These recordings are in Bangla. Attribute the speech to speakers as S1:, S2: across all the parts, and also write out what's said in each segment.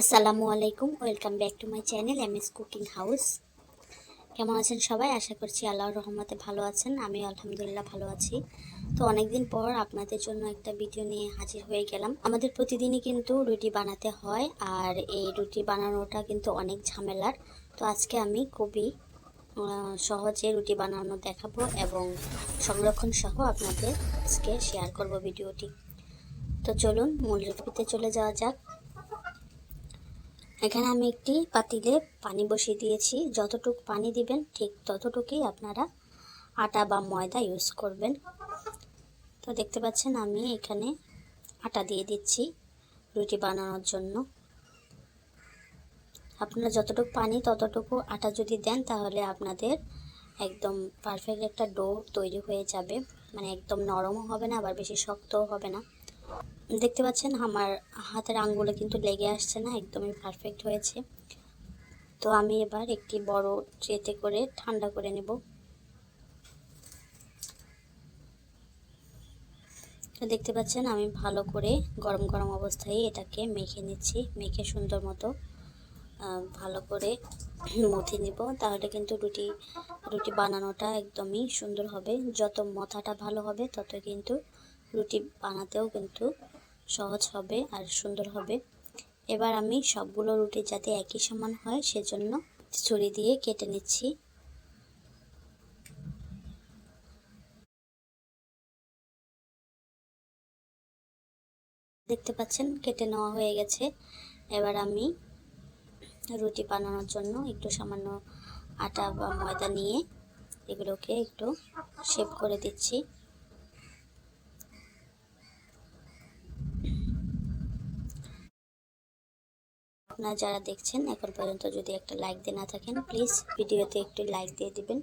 S1: আসসালামু আলাইকুম, welcome back to my channel M S cooking house. কেমন আছেন সবাই? আশা করছি আল্লাহর রহমতে ভালো আছেন। আমি আলহামদুলিল্লাহ ভালো আছি। তো অনেকদিন পর আপনাদের জন্য একটা ভিডিও নিয়ে হাজির হয়ে গেলাম। আমাদের প্রতিদিনই কিন্তু রুটি বানাতে হয়, আর এই রুটি বানানোটা কিন্তু অনেক ঝামেলার। তো আজকে আমি খুবই সহজে রুটি বানানো দেখাবো এবং সংরক্ষণ সহ আপনাদের আজকে শেয়ার করব ভিডিওটি। তো চলুন, মূল রেসিপিতে চলে যাওয়া যাক। এখানে আমি একটি পাতিলে পানি বসিয়ে দিয়েছি। যতটুকু পানি দিবেন, ঠিক ততটুকুই আপনারা আটা বা ময়দা ইউজ করবেন। তো দেখতে পাচ্ছেন আমি এখানে আটা দিয়ে দিচ্ছি রুটি বানানোর জন্য। আপনারা যতটুকু পানি, ততটুকু আটা যদি দেন, তাহলে আপনাদের একদম পারফেক্ট একটা ডো তৈরি হয়ে যাবে। মানে একদম নরমও হবে না, আবার বেশি শক্তও হবে না। দেখতে পাচ্ছেন আমার হাতের আঙ্গুলে কিন্তু লেগে আসছে না, একদমই পারফেক্ট হয়েছে। তো আমি এবার একটি বড় ট্রেতে করে ঠান্ডা করে নেব। তো দেখতে পাচ্ছেন আমি ভালো করে গরম গরম অবস্থায় এটাকে মেখে নিচ্ছি, মেখে সুন্দর মতো ভালো করে মথে নিব। তাহলে কিন্তু রুটি রুটি বানানোটা একদমই সুন্দর হবে। যত মথাটা ভালো হবে, তত কিন্তু রুটি বানাতেও কিন্তু সহজ হবে আর সুন্দর হবে। এবার আমি সবগুলো রুটি যাতে একই সমান হয়, সেজন্য ছুরি দিয়ে কেটে নিচ্ছি। দেখতে পাচ্ছেন, কেটে নেওয়া হয়ে গেছে। এবার আমি রুটি বানানোর জন্য একটু সামান্য আটা বা ময়দা নিয়ে এগুলোকে একটু শেপ করে দিচ্ছি। আপনারা যারা দেখছেন, এখন পর্যন্ত যদি একটা লাইক দিয়ে না থাকেন প্লিজ ভিডিওতে একটু লাইক দিয়ে দিবেন।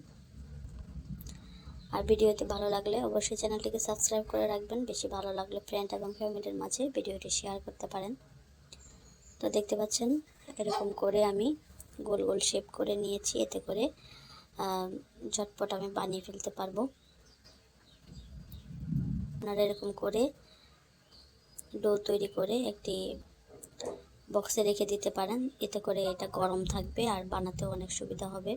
S1: আর ভিডিওতে ভালো লাগলে অবশ্যই চ্যানেলটিকে সাবস্ক্রাইব করে রাখবেন। বেশি ভালো লাগলে ফ্রেন্ড এবং ফ্যামিলির মাঝে ভিডিওটি শেয়ার করতে পারেন। তো দেখতে পাচ্ছেন, এরকম করে আমি গোল গোল শেপ করে নিয়েছি। এতে করে ঝটপট আমি বানিয়ে ফেলতে পারব। আপনারা এরকম করে ডো তৈরি করে একটি বক্সে রেখে দিতে পারেন। এতে করে এটা গরম থাকবে আর বানাতেও অনেক সুবিধা হবে।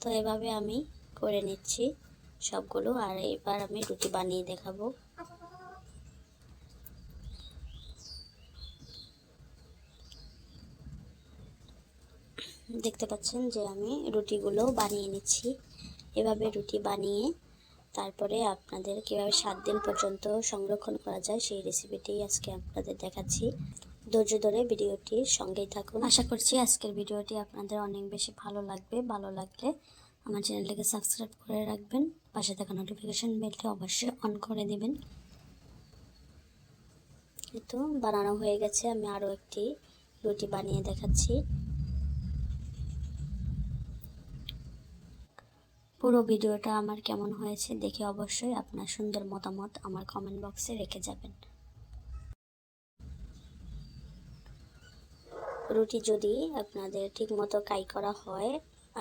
S1: তো এভাবে আমি করে নিচ্ছি সবগুলো। আর এবার আমি রুটি বানিয়ে দেখাবো। দেখতে পাচ্ছেন যে আমি রুটিগুলো বানিয়ে নিচ্ছি। এভাবে রুটি বানিয়ে তারপরে আপনাদের কীভাবে সাত দিন পর্যন্ত সংরক্ষণ করা যায় সেই রেসিপিটি আজকে আপনাদের দেখাচ্ছি। ধৈর্য ধরে ভিডিওটির সঙ্গেই থাকুন। আশা করছি আজকের ভিডিওটি আপনাদের অনেক বেশি ভালো লাগবে। ভালো লাগলে আমার চ্যানেলটিকে সাবস্ক্রাইব করে রাখবেন। পাশে থাকা নোটিফিকেশান বেলটি অবশ্যই অন করে দিবেন। তো বানানো হয়ে গেছে। আমি আরও একটি রুটি বানিয়ে দেখাচ্ছি। পুরো ভিডিওটা আমার কেমন হয়েছে দেখে অবশ্যই আপনার সুন্দর মতামত আমার কমেন্ট বক্সে রেখে যাবেন। রুটি যদি আপনাদের ঠিক মতো কাই করা হয়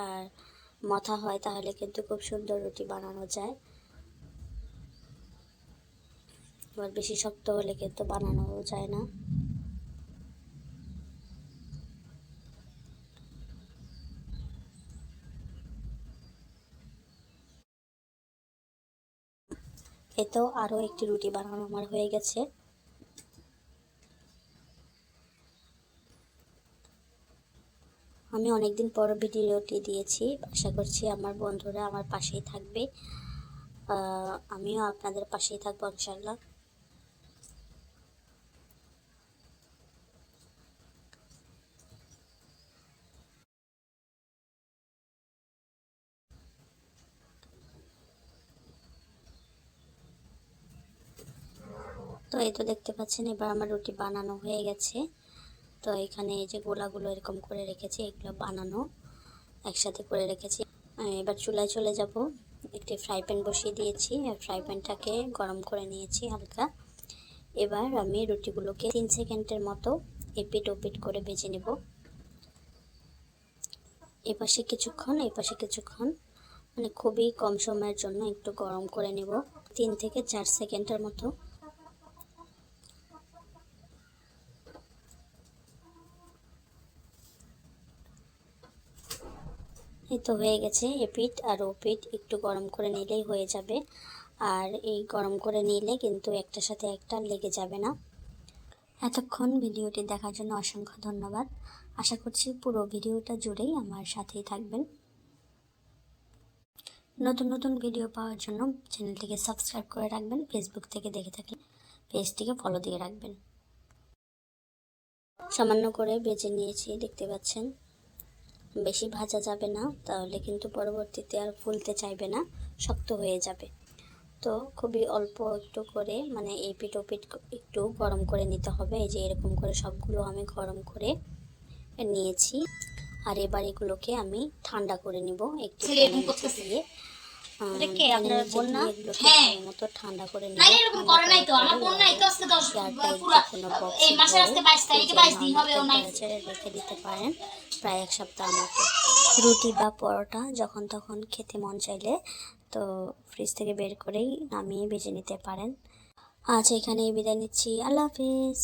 S1: আর মথা হয় তাহলে কিন্তু খুব সুন্দর রুটি বানানো যায়। আবার বেশি শক্ত হলে কিন্তু বানানো যায় না। এতেও আরও একটি রুটি বানানো আমার হয়ে গেছে। আমি অনেকদিন পর ভিডিওটি দিয়েছি। আশা করছি আমার বন্ধুরা আমার পাশেই থাকবে। আমিও আপনাদের পাশেই থাকব ইনশাল্লাহ তো এই তো দেখতে পাচ্ছেন, এবার আমার রুটি বানানো হয়ে গেছে। তো এখানে এই যে গোলাগুলো এরকম করে রেখেছি, এগুলো বানানো একসাথে করে রেখেছি। এবার চুলায় চলে যাব। একটি ফ্রাই প্যান বসিয়ে দিয়েছি ফ্রাই প্যানটাকে গরম করে নিয়েছি হালকা। এবার আমি রুটিগুলোকে তিন সেকেন্ডের মতো এপিট ওপিট করে ভেজে নেব। এপাশে কিছুক্ষণ এপাশে কিছুক্ষণ মানে খুবই কম সময়ের জন্য একটু গরম করে নেব। তিন থেকে চার সেকেন্ডের মতো তো হয়ে গেছে এপিট আর ওপিট একটু গরম করে নিলেই হয়ে যাবে। আর এই গরম করে নিলে কিন্তু একটার সাথে একটা লেগে যাবে না। এতক্ষণ ভিডিওটি দেখার জন্য অসংখ্য ধন্যবাদ। আশা করছি পুরো ভিডিওটা জুড়েই আমার সাথেই থাকবেন। নতুন নতুন ভিডিও পাওয়ার জন্য চ্যানেলটিকে সাবস্ক্রাইব করে রাখবেন, ফেসবুক থেকে দেখে থাকলে পেজটিকে ফলো দিয়ে রাখবেন। সামান্য করে বেজে নিয়েছি, দেখতে পাচ্ছেন? বেশি ভাজা যাবে না তাহলে কিন্তু পরবর্তীতে আর ফুলতে চাইবে না শক্ত হয়ে যাবে। তো খুবই অল্প একটু করে মানে এই পিঠ পিঠ একটু গরম করে নিতে হবে। এই যে এরকম করে সবগুলো আমি গরম করে নিয়েছি। আর এবার এগুলোকে আমি ঠান্ডা করে নিব। একটু। দিয়ে
S2: আপনার না? হ্যাঁ।
S1: মতো ঠান্ডা করে নিব
S2: নাইলে এরকম করে নাই তো। আমার বোন নাই তো। আজকে দশ পুরা এই মাসের আজকে বাইশ তারিখে বাইশ দিন হবে ও নাই।
S1: রেখে দিতে পারেন। প্রায় এক সপ্তাহ মতো। রুটি বা পরোটা যখন তখন খেতে মন চাইলে তো ফ্রিজ থেকে বের করেই নামিয়ে বেজে নিতে পারেন। আজ এখানেই বিদায় নিচ্ছি। আল্লাহ হাফিজ।